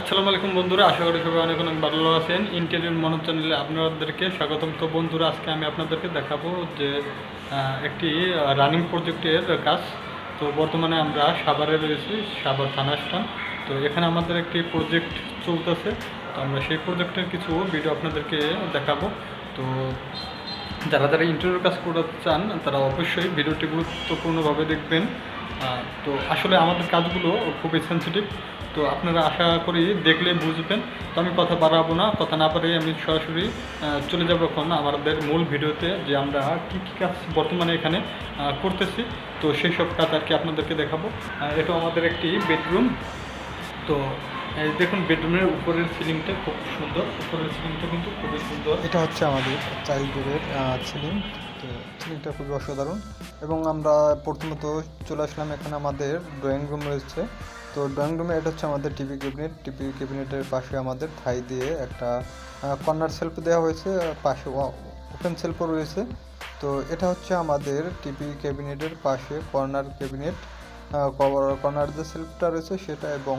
আসসালামু আলাইকুম বন্ধুরা, আশা করি সবাই অনেক অনেক ভালো আছেন। ইন্টেরিয়র মনোজ চ্যানেলে আপনাদেরকে স্বাগতম। তো বন্ধুরা, আজকে আমি আপনাদেরকে দেখাবো যে একটি রানিং প্রজেক্টের কাজ। তো বর্তমানে আমরা সাভারে রয়েছি, সাভার থানা স্থান। তো এখানে আমাদের একটি প্রজেক্ট চলতেছে। তো আমরা সেই প্রজেক্টের কিছু ভিডিও আপনাদেরকে দেখাবো। তো যারা যারা ইন্টারভিউ কাজ করতে চান, তারা অবশ্যই ভিডিওটি গুরুত্বপূর্ণভাবে দেখবেন। তো আসলে আমাদের কাজগুলো খুবই সেন্সিটিভ তো আপনারা আশা করি দেখলে বুঝবেন। তো আমি কথা বাড়াবো না, কথা না পারে আমি সরাসরি চলে যাব এখন আমাদের মূল ভিডিওতে যে আমরা কি, কী কাজ বর্তমানে এখানে করতেছি। তো সেই সব কাজ আর কি আপনাদেরকে দেখাবো। এটা আমাদের একটি বেডরুম তো দেখুন বেডরুমের উপরের সিলিংটা খুব সুন্দর। উপরের সিলিংটা কিন্তু খুবই সুন্দর। এটা হচ্ছে আমাদের চাইল্ডের সিলিং তো সিলিংটা খুবই অসাধারণ। এবং আমরা প্রথমত চলে আসলাম এখানে আমাদের ড্রয়িং রুম রয়েছে। তো ড্রয়িং রুমে এটা হচ্ছে আমাদের টিভি ক্যাবিনেট টিভি ক্যাবিনেটের পাশে আমাদের থাই দিয়ে একটা কর্নার সেলফ দেওয়া হয়েছে। পাশে ওপেন সেলফও রয়েছে। তো এটা হচ্ছে আমাদের টিভি ক্যাবিনেটের পাশে কর্নার ক্যাবিনেট কর্নার যে সেলফটা রয়েছে সেটা এবং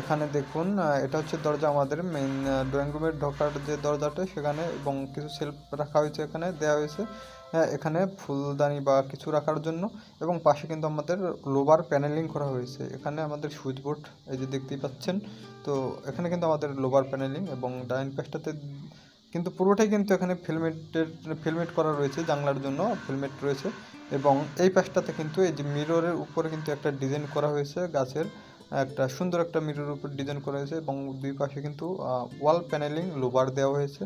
এখানে দেখুন এটা হচ্ছে দরজা আমাদের মেইন ড্রয়িং রুমের ঢোকার যে দরজাটা সেখানে এবং কিছু সেলফ রাখা হয়েছে এখানে দেওয়া হয়েছে। আহ, এখানে ফুলদানি বা কিছু রাখার জন্য এবং পাশে কিন্তু আমাদের লোবার প্যানেলিং করা হয়েছে। এখানে আমাদের সুইচ বোর্ড এই যে দেখতেই পাচ্ছেন। তো এখানে কিন্তু আমাদের লোবার প্যানেলিং এবং ডাইন পাশটাতে কিন্তু পুরোটাই কিন্তু এখানে ফিলমেটের ফিলমেট করা রয়েছে জানলার জন্য, ফিলমেট রয়েছে। এবং এই পাশটাতে কিন্তু এই যে মিররের উপরে কিন্তু একটা ডিজাইন করা হয়েছে, গাছের, একটা সুন্দর একটা মিররের উপর ডিজাইন করা হয়েছে এবং দুই পাশে কিন্তু ওয়াল প্যানেলিং, লোবার দেওয়া হয়েছে।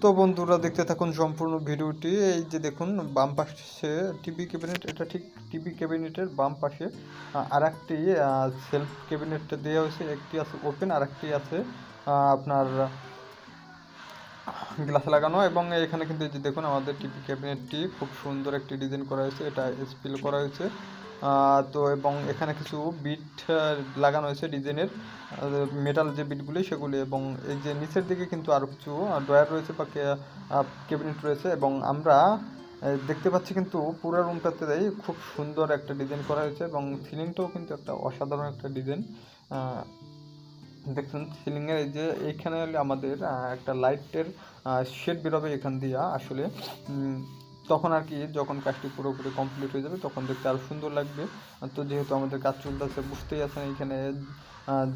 তো বন্ধুরা দেখতে থাকুন সম্পূর্ণ ভিডিওটি। এই যে দেখুন, বাম পাশে টিভি ক্যাবিনেট, এটা ঠিক টিভি ক্যাবিনেটের বাম পাশে আর একটি সেলফ ক্যাবিনেটটা দেওয়া হয়েছে। একটি আছে ওপেন আর একটি আছে আপনার গ্লাস লাগানো এবং এখানে কিন্তু যে দেখুন আমাদের টিভি ক্যাবিনেটটি খুব সুন্দর একটি ডিজাইন করা হয়েছে, এটা স্পিল করা হয়েছে। তো এবং এখানে কিছু বিট লাগানো হয়েছে ডিজাইনের। মেটাল যে বিটগুলি সেগুলি এবং এই যে নিচের দিকে কিন্তু আরও কিছু ড্রয়ার রয়েছে বা ক্যাবিনেট রয়েছে এবং আমরা দেখতে পাচ্ছি কিন্তু পুরো রুমটাতে খুব সুন্দর একটা ডিজাইন করা হয়েছে এবং সিলিংটাও কিন্তু একটা অসাধারণ একটা ডিজাইন। দেখছেন সিলিংয়ের এই যে এইখানে আমাদের একটা লাইটের শেড বেরোবে এখান দিয়ে আসলে। তখন আর কি যখন কাজটি পুরোপুরি কমপ্লিট হয়ে যাবে, তখন দেখতে আরও সুন্দর লাগবে। তো যেহেতু আমাদের কাজ চলতেছে, বুঝতেই আছেন এখানে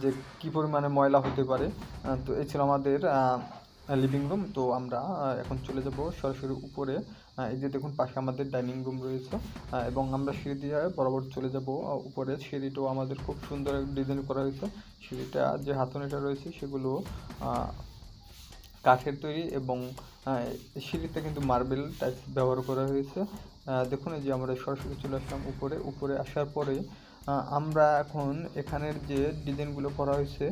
যে কী পরিমাণে ময়লা হতে পারে। তো এই ছিল আমাদের লিভিং রুম তো আমরা এখন চলে যাব সরাসরি উপরে। এই যে দেখুন, পাশে আমাদের ডাইনিং রুম রয়েছে এবং আমরা সিঁড়ি দিয়ে বরাবর চলে যাব উপরে। সিঁড়িটাও আমাদের খুব সুন্দর ডিজাইন করা হয়েছে। সিঁড়িটা, যে হাতনিটা রয়েছে, সেগুলো কাঠের তৈরি এবং সিঁড়িতে কিন্তু মার্বেল টাইপ ব্যবহার করা হয়েছে। দেখুন, এই যে আমরা সরাসরি চলে আসলাম উপরে। উপরে আসার পরে আমরা এখন এখানের যে ডিজাইনগুলো করা হয়েছে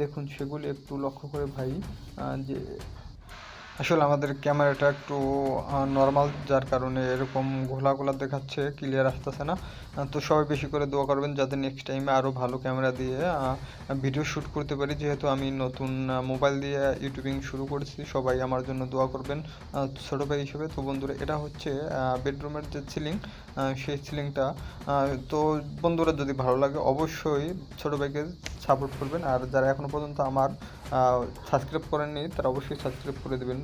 দেখুন, সেগুলি একটু লক্ষ্য করে ভাই যে আসলে আমাদের ক্যামেরাটা একটু নর্মাল যার কারণে এরকম ঘোলা ঘোলা দেখাচ্ছে ক্লিয়ার আসতেছে না। তো সবাই বেশি করে দোয়া করবেন যাতে নেক্সট টাইমে আরও ভালো ক্যামেরা দিয়ে ভিডিও শ্যুট করতে পারি। যেহেতু আমি নতুন মোবাইল দিয়ে ইউটিউবিং শুরু করেছি, সবাই আমার জন্য দোয়া করবেন ছোটো ভাই হিসেবে। তো বন্ধুরা, এটা হচ্ছে বেডরুমের যে সিলিং সেই সিলিংটা তো বন্ধুরা যদি ভালো লাগে, অবশ্যই ছোট ভাইকে সাপোর্ট করবেন। আর যারা এখনও পর্যন্ত আমার সাবস্ক্রাইব করেননি, তারা অবশ্যই সাবস্ক্রাইব করে দেবেন।